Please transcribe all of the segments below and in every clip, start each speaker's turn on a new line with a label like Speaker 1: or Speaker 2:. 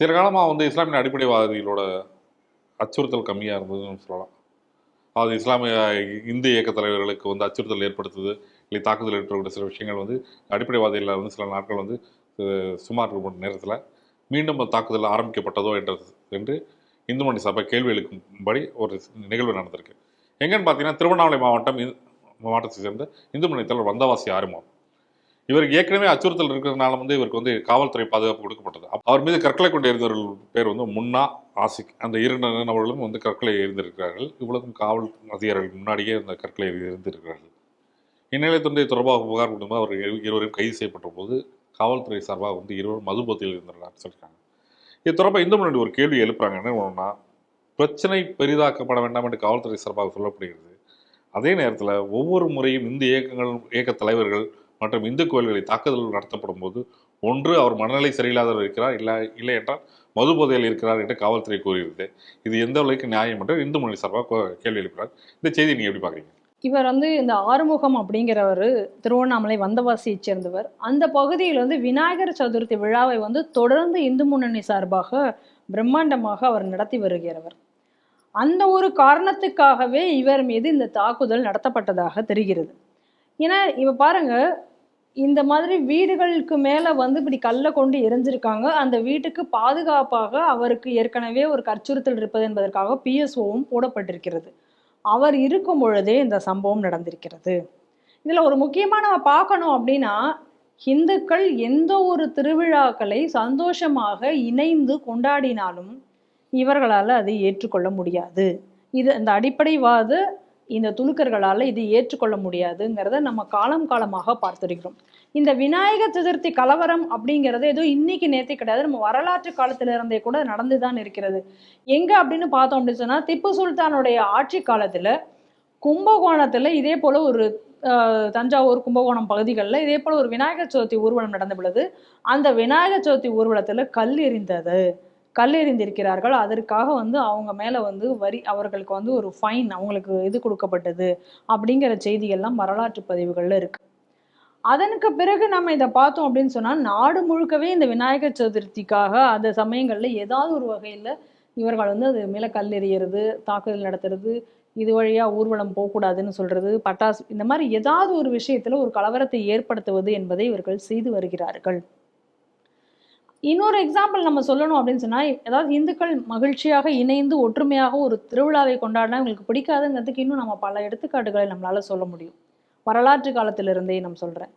Speaker 1: சில காலமாக வந்து இஸ்லாமிய அடிப்படைவாதிகளோட அச்சுறுத்தல் கம்மியாக இருந்ததுன்னு சொல்லலாம். அது இஸ்லாமிய இந்து இயக்க தலைவர்களுக்கு வந்து அச்சுறுத்தல் ஏற்படுத்துது. இல்லை தாக்குதல் ஏற்படக்கூடிய சில விஷயங்கள் வந்து அடிப்படைவாதிகளில் வந்து சில நாட்கள் வந்து சுமார் ஒரு மணி நேரத்தில் மீண்டும் அந்த தாக்குதல் ஆரம்பிக்கப்பட்டதோ என்றது என்று இந்து மணி சபை கேள்வி எழுக்கும்படி ஒரு நிகழ்வு நடந்திருக்கு. எங்கன்னு பார்த்தீங்கன்னா திருவண்ணாமலை மாவட்டம் மாவட்டத்தை சேர்ந்த இந்து மணி தலைவர் வந்தவாசி ஆறுமான் இவருக்கு ஏற்கனவே அச்சுறுத்தல் இருக்கிறதுனால வந்து இவருக்கு வந்து காவல்துறை பாதுகாப்பு கொடுக்கப்பட்டது. அவர் மீது கற்களை கொண்டு இருந்தவர்கள் பேர் வந்து முன்னா ஆசிக். அந்த இரண்டு நபர்களும் வந்து கற்களை எறிந்திருக்கிறார்கள். இவ்வளவும் காவல் அதிகாரிகள் முன்னாடியே அந்த கற்களை எறிந்திருக்கிறார்கள். இந்நிலை தொண்டை தொடர்பாக புகார் கொடுக்கும்போது அவர் இருவரையும் கைது செய்யப்பட்ட போது காவல்துறை சார்பாக வந்து இருவரும் மதுபோதையில் இருந்திருக்காங்க சொல்லியிருக்காங்க. இது தொடர்பாக இந்து முன்னாடி ஒரு கேள்வி எழுப்புறாங்க. என்ன ஒன்றுனா பிரச்சனை பெரிதாக்கப்பட வேண்டாம் என்று காவல்துறை சார்பாக சொல்லப்படுகிறது. அதே நேரத்தில் ஒவ்வொரு முறையும் இந்து இயக்கங்கள் இயக்க தலைவர்கள் மற்றும் இந்து கோயில்களை தாக்குதல் நடத்தப்படும் போது ஒன்று அவர் மனநிலை சரியில்லாதவர் இருக்கிறார் இல்லை இல்லை என்றால் மது போதையில் இருக்கிறார் என்று காவல்துறை கூறுகிறது இது எந்த அளவுக்கு நியாயம் என்று இந்து மொழி சார்பாக கேள்வி எழுப்புறார் இந்த செய்தி நீங்கள் எப்படி பார்க்குறீங்க?
Speaker 2: இவர் வந்து இந்த ஆறுமுகம் அப்படிங்கிறவர் திருவண்ணாமலை வந்தவாசியைச் சேர்ந்தவர். அந்த பகுதியில் வந்து விநாயகர் சதுர்த்தி விழாவை வந்து தொடர்ந்து இந்து முன்னணி சார்பாக பிரம்மாண்டமாக அவர் நடத்தி வருகிறவர். அந்த ஒரு காரணத்துக்காகவே இவர் மீது இந்த தாக்குதல் நடத்தப்பட்டதாக தெரிகிறது. ஏன்னா இவ பாருங்க இந்த மாதிரி வீடுகளுக்கு மேலே வந்து இப்படி கல்லை கொண்டு எரிஞ்சிருக்காங்க. அந்த வீட்டுக்கு பாதுகாப்பாக அவருக்கு ஏற்கனவே ஒரு அச்சுறுத்தல் இருப்பது என்பதற்காக பிஎஸ்ஓவும் போடப்பட்டிருக்கிறது. அவர் இருக்கும் பொழுதே இந்த சம்பவம் நடந்திருக்கிறது. இதில் ஒரு முக்கியமா நம்ம பார்க்கணும் அப்படின்னா இந்துக்கள் எந்த ஒரு திருவிழாக்களை சந்தோஷமாக இணைந்து கொண்டாடினாலும் இவர்களால் அதை ஏற்றுக்கொள்ள முடியாது. இது இந்த அடிப்படைவாத இந்த துணுக்கர்களால் இது ஏற்றுக்கொள்ள முடியாதுங்கிறத நம்ம காலம் காலமாக பார்த்திருக்கிறோம். இந்த விநாயகர் சதுர்த்தி கலவரம் அப்படிங்கிறது ஏதோ இன்னைக்கு நேத்தி கிடையாது. நம்ம வரலாற்று காலத்துல இருந்தே கூட நடந்து தான் இருக்கிறது. எங்க அப்படின்னு பார்த்தோம் அப்படின்னு சொன்னா திப்பு சுல்தானுடைய ஆட்சி காலத்துல கும்பகோணத்துல இதே போல ஒரு தஞ்சாவூர் கும்பகோணம் பகுதிகளில் இதே போல ஒரு விநாயகர் சதுர்த்தி ஊர்வலம் நடந்த பொழுது அந்த விநாயகர் சதுர்த்தி ஊர்வலத்தில் கல் எறிந்தது கல் எறிந்திருக்கிறார்கள் அதற்காக வந்து அவங்க மேலே வந்து வரி அவர்களுக்கு வந்து ஒரு ஃபைன் அவங்களுக்கு இது கொடுக்கப்பட்டது அப்படிங்கிற செய்தியெல்லாம் வரலாற்று பதிவுகளில் இருக்கு. அதனுக்கு பிறகு நம்ம இதை பார்த்தோம் அப்படின்னு சொன்னால் நாடு முழுக்கவே இந்த விநாயகர் சதுர்த்திக்காக அந்த சமயங்களில் ஏதாவது ஒரு வகையில் இவர்கள் வந்து அது மேலே கல்லெறியறது தாக்குதல் நடத்துறது இது வழியாக ஊர்வலம் போகக்கூடாதுன்னு சொல்கிறது பட்டாசு இந்த மாதிரி ஏதாவது ஒரு விஷயத்தில் ஒரு கலவரத்தை ஏற்படுத்துவது என்பதை இவர்கள் செய்து வருகிறார்கள். இன்னொரு எக்ஸாம்பிள் நம்ம சொல்லணும் அப்படின்னு சொன்னால் அதாவது இந்துக்கள் மகிழ்ச்சியாக இணைந்து ஒற்றுமையாக ஒரு திருவிழாவை கொண்டாடினா இவங்களுக்கு பிடிக்காதுங்கிறதுக்கு இன்னும் நம்ம பல எடுத்துக்காட்டுகளை நம்மளால் சொல்ல முடியும். வரலாற்று காலத்திலிருந்தே நான்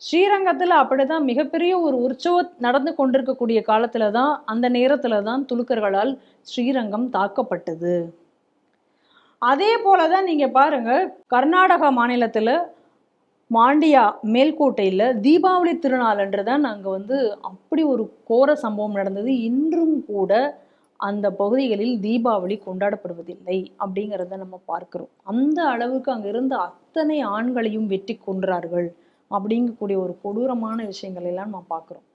Speaker 2: ஸ்ரீரங்கத்தில் அப்படி தான் மிகப்பெரிய ஒரு உற்சவம் நடந்து கொண்டிருக்கக்கூடிய காலத்தில் தான் அந்த நேரத்தில் தான் துலுக்கர்களால் ஸ்ரீரங்கம் தாக்கப்பட்டது. அதே போலதான் நீங்கள் பாருங்க கர்நாடகா மாநிலத்தில் மாண்டியா மேல்கோட்டையில் தீபாவளி திருநாள் அன்று தான் அங்க வந்து அப்படி ஒரு கோர சம்பவம் நடந்தது. இன்றும் கூட அந்த பகுதிகளில் தீபாவளி கொண்டாடப்படுவதில்லை அப்படிங்கிறத நம்ம பார்க்குறோம். அந்த அளவுக்கு அங்கே இருந்த அத்தனை ஆண்களையும் வெட்டி கொன்றார்கள் அப்படிங்கக்கூடிய ஒரு கொடூரமான விஷயங்கள் எல்லாம் நம்ம பார்க்குறோம்.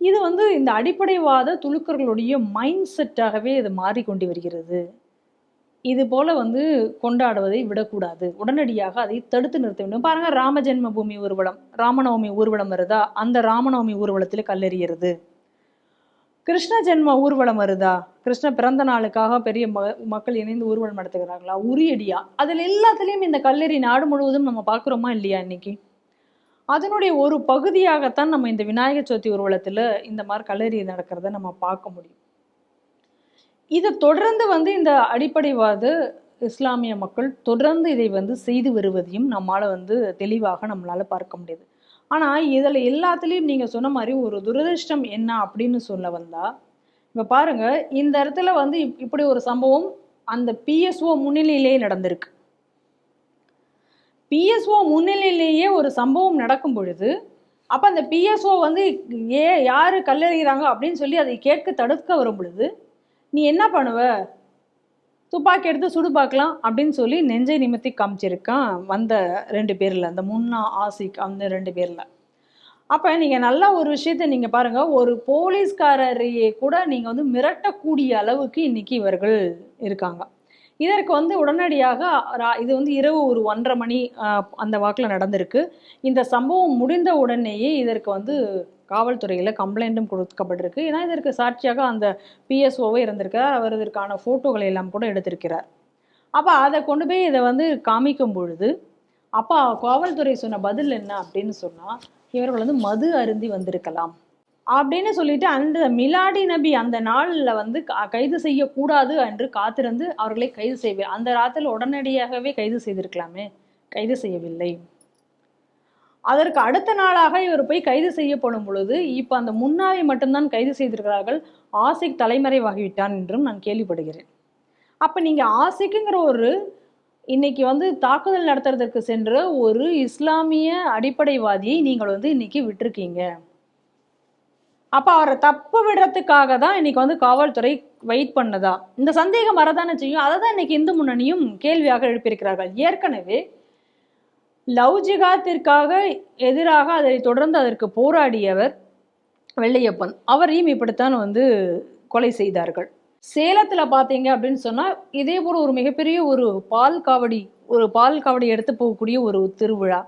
Speaker 2: இது வந்து இந்த அடிப்படைவாத துலுக்கர்களுடைய மைண்ட் செட்டாகவே இது மாறிக்கொண்டு வருகிறது. இது போல வந்து கொண்டாடுவதை விடக்கூடாது. உடனடியாக அதை தடுத்து நிறுத்த வேண்டும். பாருங்க ராம ஜென்ம பூமி ஊர்வலம் ராமநவமி ஊர்வலம் வருதா? அந்த ராமநவமி ஊர்வலத்தில் கல்லெறியறது கிருஷ்ண ஜென்ம ஊர்வலம் வருதா? கிருஷ்ண பிறந்த நாளுக்காக பெரிய ம மக்கள் இணைந்து ஊர்வலம் நடத்துகிறாங்களா? உரியடியா? அதில் எல்லாத்துலேயும் இந்த கல்லெறி நாடு முழுவதும் நம்ம பார்க்குறோமா இல்லையா இன்னைக்கு? அதனுடைய ஒரு பகுதியாகத்தான் நம்ம இந்த விநாயகர் சதுர்த்தி ஊர்வலத்தில் இந்த மாதிரி கல்லெறி நடக்கிறத நம்ம பார்க்க முடியும். இதை தொடர்ந்து வந்து இந்த அடிப்படைவாத இஸ்லாமிய மக்கள் தொடர்ந்து இதை வந்து செய்து வருவதையும் நம்மளால் வந்து தெளிவாக நம்மளால் பார்க்க முடியுது. ஆனால் இதில் எல்லாத்துலேயும் நீங்கள் சொன்ன மாதிரி ஒரு துரதிர்ஷ்டம் என்ன அப்படின்னு சொல்ல வந்தால் இப்போ பாருங்க இந்த இடத்துல வந்து இப்- இப்படி ஒரு சம்பவம் அந்த பிஎஸ்ஓ முன்னிலையிலேயே நடந்திருக்கு. பிஎஸ்ஓ முன்னிலையிலேயே ஒரு சம்பவம் நடக்கும் பொழுது அப்போ அந்த பிஎஸ்ஓ வந்து ஏ யார் கல்லறிகிறாங்க அப்படின்னு சொல்லி அதை கேட்க தடுக்க வரும் பொழுது நீ என்ன பண்ணுவ? துப்பாக்கி எடுத்து சுடு பார்க்கலாம் அப்படின்னு சொல்லி நெஞ்சை நிமித்தி காமிச்சிருக்கான் வந்த ரெண்டு பேரில் அந்த முன்னா ஆசிக் அந்த ரெண்டு பேரில். அப்போ நீங்கள் நல்ல ஒரு விஷயத்த நீங்கள் பாருங்கள் ஒரு போலீஸ்காரரையே கூட நீங்கள் வந்து மிரட்டக்கூடிய அளவுக்கு இன்னைக்கு இவர்கள் இருக்காங்க. இதற்கு வந்து உடனடியாக ரா- இது வந்து இரவு ஒரு ஒன்றரை மணி அந்த வாக்கில் நடந்திருக்கு. இந்த சம்பவம் முடிந்த உடனேயே இதற்கு வந்து காவல்துறையில் கம்ப்ளைண்ட்டும் கொடுக்கப்பட்டிருக்கு. ஏன்னா இதற்கு சாட்சியாக அந்த பிஎஸ்ஓவே இருந்திருக்கிறார் அவர் இதற்கான ஃபோட்டோகளை எல்லாம் கூட எடுத்திருக்கிறார். அப்போ அதை கொண்டு போய் இதை வந்து காமிக்கும் பொழுது அப்போ காவல்துறை சொன்ன பதில் என்ன அப்படின்னு சொன்னால் இவர்கள் வந்து மது அருந்தி வந்திருக்கலாம். அப்படின்னு சொல்லிட்டு அந்த மிலாடி நபி அந்த நாளில் வந்து க- கைது செய்யக்கூடாது என்று காத்திருந்து அவர்களை கைது செய்வே அந்த ராத்தில் உடனடியாகவே கைது செய்திருக்கலாமே? கைது செய்யவில்லை. அதற்கு அடுத்த நாளாக இவர் போய் கைது செய்யப்படும் பொழுது இப்போ அந்த முன்னாவை மட்டும்தான் கைது செய்திருக்கிறார்கள். ஆசிக் தலைமறைவாகிவிட்டான் என்றும் நான் கேள்விப்படுகிறேன். அப்போ நீங்கள் ஆசிக்குங்கிற ஒரு இன்னைக்கு வந்து தாக்குதல் நடத்துறதுக்கு சென்ற ஒரு இஸ்லாமிய அடிப்படைவாதியை நீங்கள் வந்து இன்னைக்கு விட்டுருக்கீங்க. அப்போ அவரை தப்பு விடுறதுக்காக தான் இன்னைக்கு வந்து காவல்துறை வெயிட் பண்ணதா? இந்த சந்தேகம் வரதானே செய்யும்? அதை தான் இன்னைக்கு இந்து முன்னணியும் கேள்வியாக எழுப்பியிருக்கிறார்கள். ஏற்கனவே லவ் ஜிகாத்திற்காக எதிராக அதை தொடர்ந்து அதற்கு போராடியவர் வெள்ளையப்பன். அவரையும் இப்படித்தான் வந்து கொலை செய்தார்கள். சேலத்தில் பார்த்தீங்க அப்படின்னு சொன்னால் இதே போல் ஒரு மிகப்பெரிய ஒரு பால் காவடி ஒரு பால் காவடி எடுத்து போகக்கூடிய ஒரு திருவிழா.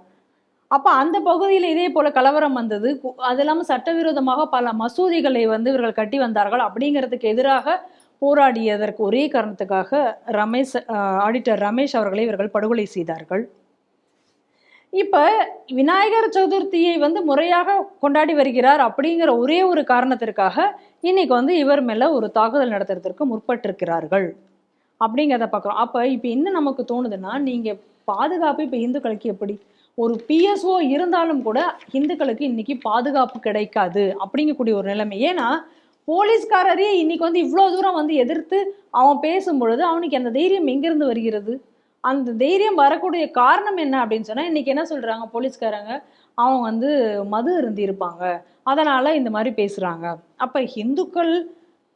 Speaker 2: அப்ப அந்த பகுதியில் இதே போல கலவரம் வந்தது. கு- அது இல்லாம சட்டவிரோதமாக பல மசூதிகளை வந்து இவர்கள் கட்டி வந்தார்கள். அப்படிங்கிறதுக்கு எதிராக போராடியதற்கு ஒரே காரணத்துக்காக ரமேஷ் அஹ், ஆடிட்டர் ரமேஷ் அவர்களை இவர்கள் படுகொலை செய்தார்கள். இப்ப விநாயகர் சதுர்த்தியை வந்து முறையாக கொண்டாடி வருகிறார் அப்படிங்கிற ஒரே ஒரு காரணத்திற்காக இன்னைக்கு வந்து இவர் மேல ஒரு தாக்குதல் நடத்துறதுக்கு முற்பட்டிருக்கிறார்கள். அப்படிங்கிறத பார்க்குறோம். அப்ப இப்ப என்ன நமக்கு தோணுதுன்னா நீங்க பாதுகாப்பு இப்ப இந்துக்களுக்கு எப்படி? ஒரு பிஎஸ்ஓ இருந்தாலும் கூட இந்துக்களுக்கு இன்னைக்கு பாதுகாப்பு கிடைக்காது அப்படிங்கக்கூடிய ஒரு நிலைமை. ஏன்னா போலீஸ்காரரே இன்னைக்கு வந்து இவ்வளோ தூரம் வந்து எதிர்த்து அவன் பேசும் பொழுது அவனுக்கு அந்த தைரியம் எங்கிருந்து வருகிறது? அந்த தைரியம் வரக்கூடிய காரணம் என்ன அப்படின்னு சொன்னா இன்னைக்கு என்ன சொல்றாங்க போலீஸ்காரங்க? அவன் வந்து மது அருந்தி இருப்பாங்க. அதனால இந்த மாதிரி பேசுறாங்க. அப்ப இந்துக்கள்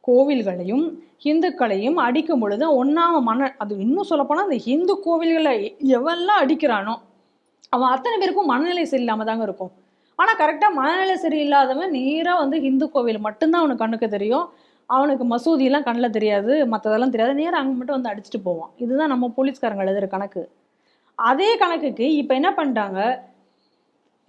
Speaker 2: கோவில்களையும் இந்துக்களையும் அடிக்கும் பொழுது ஒன்னாம மன அது இன்னும் சொல்லப்போனா அந்த இந்து கோவில்களை எவெல்லாம் அடிக்கிறானோ அவன் அத்தனை பேருக்கும் மனநிலை சரியில்லாமல் தாங்க இருக்கும். ஆனால் கரெக்டாக மனநிலை சரியில்லாதவன் நேராக வந்து இந்து கோவில் மட்டும்தான் அவனுக்கு கண்ணுக்கு தெரியும். அவனுக்கு மசூதியெல்லாம் கண்ணில் தெரியாது மற்றதெல்லாம் தெரியாது. நேராக அங்கே மட்டும் வந்து அடிச்சுட்டு போவான். இதுதான் நம்ம போலீஸ்காரங்க எழுதுகிற கணக்கு. அதே கணக்குக்கு இப்போ என்ன பண்ணிட்டாங்க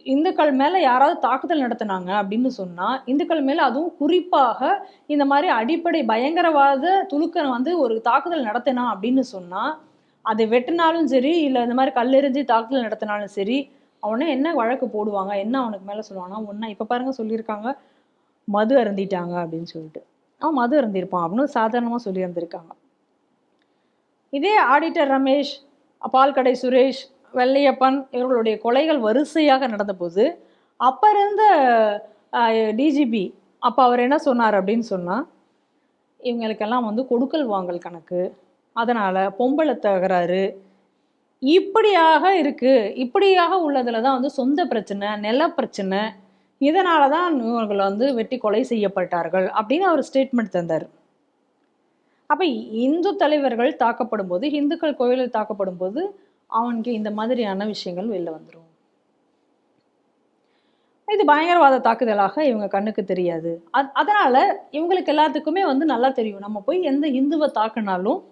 Speaker 2: இந்துக்கள் மேலே யாராவது தாக்குதல் நடத்துனாங்க அப்படின்னு சொன்னால் இந்துக்கள் மேலே அதுவும் குறிப்பாக இந்த மாதிரி அடிப்படை பயங்கரவாத துலுக்கன் வந்து ஒரு தாக்குதல் நடத்தினா அப்படின்னு சொன்னால் அது வெட்டினாலும் சரி இல்லை இந்த மாதிரி கல்லெறிஞ்சு தாக்குதல் நடத்தினாலும் சரி அவனை என்ன வழக்கு போடுவாங்க என்ன அவனுக்கு மேலே சொல்லுவாங்கன்னா ஒன்றா இப்போ பாருங்க சொல்லியிருக்காங்க மது அருந்திட்டாங்க அப்படின்னு சொல்லிட்டு. அவன் மது அருந்திருப்பான் அப்படின்னு சாதாரணமாக சொல்லியிருந்திருக்காங்க. இதே ஆடிட்டர் ரமேஷ் பால்கடை சுரேஷ் வெள்ளையப்பன் இவர்களுடைய கொலைகள் வரிசையாக நடந்தபோது அப்போ இருந்த டிஜிபி அப்போ அவர் என்ன சொன்னார் அப்படின்னு சொன்னால் இவங்களுக்கெல்லாம் வந்து கொடுக்கல் வாங்கல் கணக்கு அதனால் பொம்பளை தகராறு. இப்படியாக இருக்குது இப்படியாக உள்ளதில் தான் வந்து சொந்த பிரச்சனை நில பிரச்சனை. இதனால தான் இவர்கள் வந்து வெட்டி கொலை செய்யப்பட்டார்கள் அப்படின்னு அவர் ஸ்டேட்மெண்ட் தந்தார். அப்போ இந்து தலைவர்கள் தாக்கப்படும் போது இந்துக்கள் கோயிலில் தாக்கப்படும் போது அவனுக்கு இந்த மாதிரியான விஷயங்கள் வெளில வந்துடும் இது பயங்கரவாத தாக்குதலாக இவங்க கண்ணுக்கு தெரியாது. அத்- அதனால இவங்களுக்கு எல்லாத்துக்குமே வந்து நல்லா தெரியும். நம்ம போய் எந்த இந்துவை தாக்குனாலும்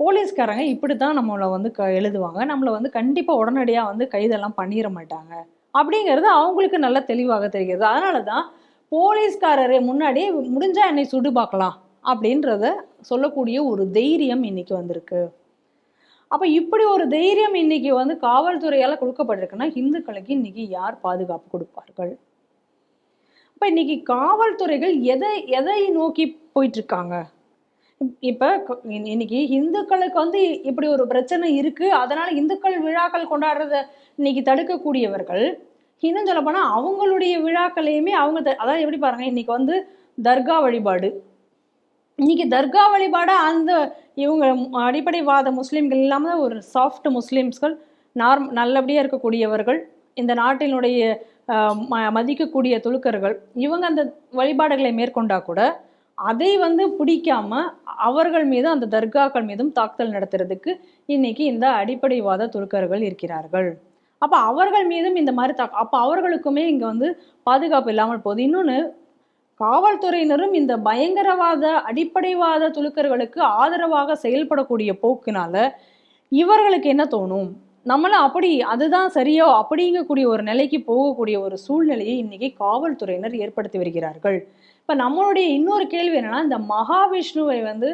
Speaker 2: போலீஸ்காரங்க இப்படி தான் நம்மளை வந்து க எழுதுவாங்க. நம்மளை வந்து கண்டிப்பாக உடனடியாக வந்து கைதெல்லாம் பண்ணிட மாட்டாங்க. அப்படிங்கிறது அவங்களுக்கு நல்லா தெளிவாக தெரிகிறது. அதனால தான் போலீஸ்காரரே முன்னாடியே முடிஞ்சால் என்னை சுடு பார்க்கலாம் அப்படின்றத சொல்லக்கூடிய ஒரு தைரியம் இன்னைக்கு வந்திருக்கு. அப்போ இப்படி ஒரு தைரியம் இன்னைக்கு வந்து காவல்துறையால் கொடுக்கப்பட்டிருக்குன்னா இந்துக்களுக்கு இன்னைக்கு யார் பாதுகாப்பு கொடுப்பார்கள்? இப்போ இன்னைக்கு காவல்துறைகள் எதை எதை நோக்கி போயிட்டு இருக்காங்க இப்போ இன்னைக்கு இந்துக்களுக்கு வந்து இப்படி ஒரு பிரச்சனை இருக்கு. அதனால இந்துக்கள் விழாக்கள் கொண்டாடுறத இன்னைக்கு தடுக்கக்கூடியவர்கள் இன்னும் சொல்ல போனால் அவங்களுடைய விழாக்களையுமே அவங்க த- அதாவது எப்படி பாருங்க இன்னைக்கு வந்து தர்கா வழிபாடு. இன்னைக்கு தர்கா வழிபாட அந்த இவங்க அடிப்படைவாத முஸ்லீம்கள் இல்லாமல் ஒரு சாஃப்ட் முஸ்லீம்ஸ்கள் நார்ம் நல்லபடியாக இருக்கக்கூடியவர்கள் இந்த நாட்டினுடைய ம- மதிக்கக்கூடிய துலுக்கர்கள் இவங்க அந்த வழிபாடுகளை மேற்கொண்டா கூட அதை வந்து பிடிக்காம அவர்கள் மீது அந்த தர்காக்கள் மீதும் தாக்குதல் நடத்துறதுக்கு இன்னைக்கு இந்த அடிப்படைவாத துலுக்கர்கள் இருக்கிறார்கள். அப்போ அவர்கள் மீதும் இந்த மாதிரி தாக்கு அப்போ அவர்களுக்குமே இங்க வந்து பாதுகாப்பு இல்லாமல் போகுது. இன்னொன்னு காவல்துறையினரும் இந்த பயங்கரவாத அடிப்படைவாத துலுக்கர்களுக்கு ஆதரவாக செயல்படக்கூடிய போக்குனால இவர்களுக்கு என்ன தோணும்? நம்மளும் அப்படி அதுதான் சரியோ? அப்படிங்கக்கூடிய ஒரு நிலைக்கு போகக்கூடிய ஒரு சூழ்நிலையை இன்னைக்கு காவல்துறையினர் ஏற்படுத்தி வருகிறார்கள். இப்போ நம்மளுடைய இன்னொரு கேள்வி என்னென்னா இந்த மகாவிஷ்ணுவை வந்து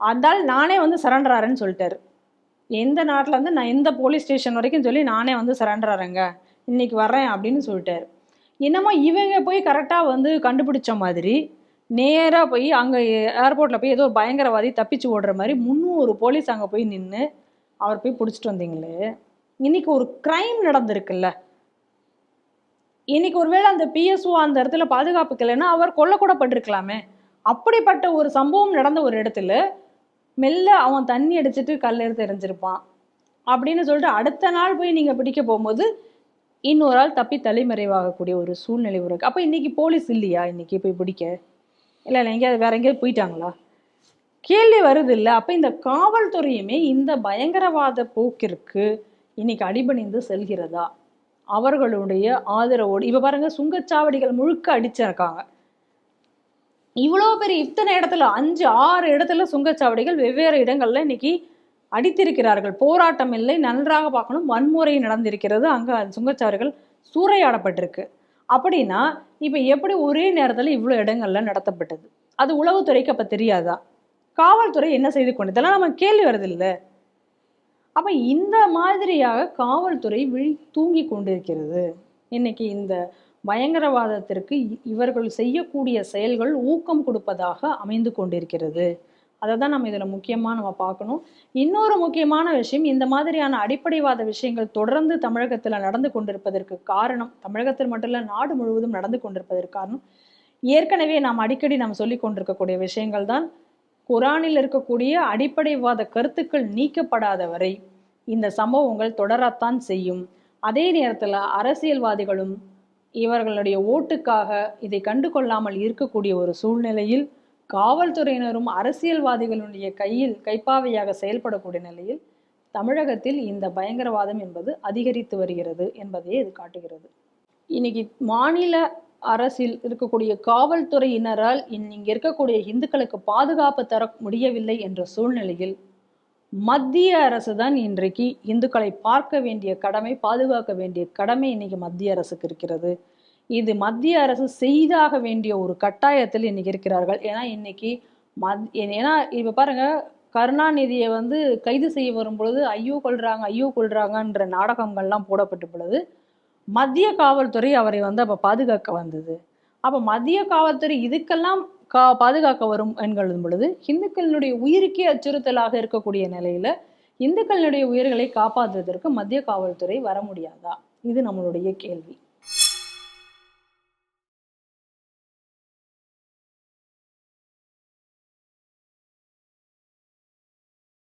Speaker 2: அதால் நானே வந்து சரண்டராருன்னு சொல்லிட்டார். சொல்லிட்டாரு எந்த நாட்டில் வந்து நான் எந்த போலீஸ் ஸ்டேஷன் வரைக்கும் சொல்லி நானே வந்து சரண்டராருங்க இன்றைக்கி வர்றேன் அப்படின்னு சொல்லிட்டாரு. என்னமோ இவங்க போய் கரெக்டாக வந்து கண்டுபிடிச்ச மாதிரி நேராக போய் அங்கே ஏர்போர்ட்டில் போய் ஏதோ ஒரு பயங்கரவாதி தப்பிச்சு ஓடுற மாதிரி முந்நூறு போலீஸ் அங்கே போய் நின்று அவர் போய் பிடிச்சிட்டு வந்தீங்களே. இன்றைக்கி ஒரு க்ரைம் நடந்திருக்குல்ல. இன்னைக்கு ஒருவேளை அந்த பிஎஸ்ஓ அந்த இடத்துல பாதுகாப்புக்கலைன்னா அவர் கொல்லக்கூடப்பட்டிருக்கலாமே அப்படிப்பட்ட ஒரு சம்பவம் நடந்த ஒரு இடத்துல மெல்ல அவன் தண்ணி அடிச்சுட்டு கல் எடுத்து எறிஞ்சிருப்பான் அப்படின்னு சொல்லிட்டு அடுத்த நாள் போய் நீங்கள் பிடிக்க போகும்போது இன்னொரு ஆள் தப்பி தலைமறைவாகக்கூடிய ஒரு சூழ்நிலை இருக்கு அப்போ இன்றைக்கி போலீஸ் இல்லையா? இன்னைக்கு போய் பிடிக்க. இல்லை இல்லை எங்கேயாவது வேற எங்கேயாவது போயிட்டாங்களா? கேள்வி வருது இல்லை. அப்போ இந்த காவல்துறையுமே இந்த பயங்கரவாத போக்கிற்கு இன்னைக்கு அடிபணிந்து செல்கிறதா? அவர்களுடைய ஆதரவோடு இப்ப பாருங்க சுங்கச்சாவடிகள் முழுக்க அடிச்சிருக்காங்க. இவ்வளோ பெரிய இத்தனை இடத்துல அஞ்சு ஆறு இடத்துல சுங்கச்சாவடிகள் வெவ்வேறு இடங்கள்ல இன்னைக்கு அடித்திருக்கிறார்கள். போராட்டம் இல்லை நன்றாக பார்க்கணும் வன்முறை நடந்திருக்கிறது. அங்க சுங்கச்சாவடிகள் சூறையாடப்பட்டிருக்கு. அப்படின்னா இப்ப எப்படி ஒரே நேரத்துல இவ்வளோ இடங்கள்ல நடத்தப்பட்டது? அது உளவுத்துறைக்கு அப்ப தெரியாதா? காவல்துறை என்ன செய்து கொண்டு இதெல்லாம் நம்ம கேள்வி வருது இல்லை. அப்ப இந்த மாதிரியாக காவல்துறை விழி தூங்கி கொண்டிருக்கிறது. இன்னைக்கு இந்த பயங்கரவாதத்திற்கு இ- இவர்கள் செய்யக்கூடிய செயல்கள் ஊக்கம் கொடுப்பதாக அமைந்து கொண்டிருக்கிறது. அதை தான் நம்ம இதில் முக்கியமாக நம்ம பார்க்கணும். இன்னொரு முக்கியமான விஷயம் இந்த மாதிரியான அடிப்படைவாத விஷயங்கள் தொடர்ந்து தமிழகத்தில் நடந்து கொண்டிருப்பதற்கு காரணம் தமிழகத்தில் மட்டும் இல்லை நாடு முழுவதும் நடந்து கொண்டிருப்பதற்கு காரணம் ஏற்கனவே நாம் அடிக்கடி நாம் சொல்லி கொண்டிருக்கக்கூடிய விஷயங்கள் தான் குரானில் இருக்கக்கூடிய அடிப்படைவாத கருத்துக்கள் நீக்கப்படாத வரை இந்த சம்பவங்கள் தொடரத்தான் செய்யும். அதே நேரத்தில் அரசியல்வாதிகளும் இவர்களுடைய ஓட்டுக்காக இதை கண்டு கொள்ளாமல் இருக்கக்கூடிய ஒரு சூழ்நிலையில் காவல்துறையினரும் அரசியல்வாதிகளுடைய கையில் கைப்பாவையாக செயல்படக்கூடிய நிலையில் தமிழகத்தில் இந்த பயங்கரவாதம் என்பது அதிகரித்து வருகிறது என்பதையே இது காட்டுகிறது. இன்னைக்கு மாநில அரசில் இருக்கக்கூடிய காவல்துறையினரால் இன்- இருக்கக்கூடிய இந்துக்களுக்கு பாதுகாப்பு தர முடியவில்லை என்ற சூழ்நிலையில் மத்திய அரசு தான் இன்றைக்கு இந்துக்களை பார்க்க வேண்டிய கடமை பாதுகாக்க வேண்டிய கடமை இன்னைக்கு மத்திய அரசுக்கு இருக்கிறது. இது மத்திய அரசு செய்தாக வேண்டிய ஒரு கட்டாயத்தில் இன்னைக்கு இருக்கிறார்கள். ஏன்னா இன்னைக்கு மத் ஏன்னா இப்போ பாருங்க கருணாநிதியை வந்து கைது செய்ய வரும்பொழுது ஐயோ கொள்றாங்க ஐயோ கொள்றாங்கன்ற நாடகங்கள்லாம் போடப்பட்ட பொழுது மத்திய காவல்துறை அவரை வந்து அப்போ பாதுகாக்க வந்தது. அப்போ மத்திய காவல்துறை இதுக்கெல்லாம் கா பாதுகாக்க வரும் என்களும் பொழுது இந்துக்களினுடைய உயிருக்கே அச்சுறுத்தலாக இருக்கக்கூடிய நிலையில இந்துக்களினுடைய உயிர்களை காப்பாற்றுவதற்கு மத்திய காவல்துறை வர முடியாதா? இது நம்மளுடைய கேள்வி.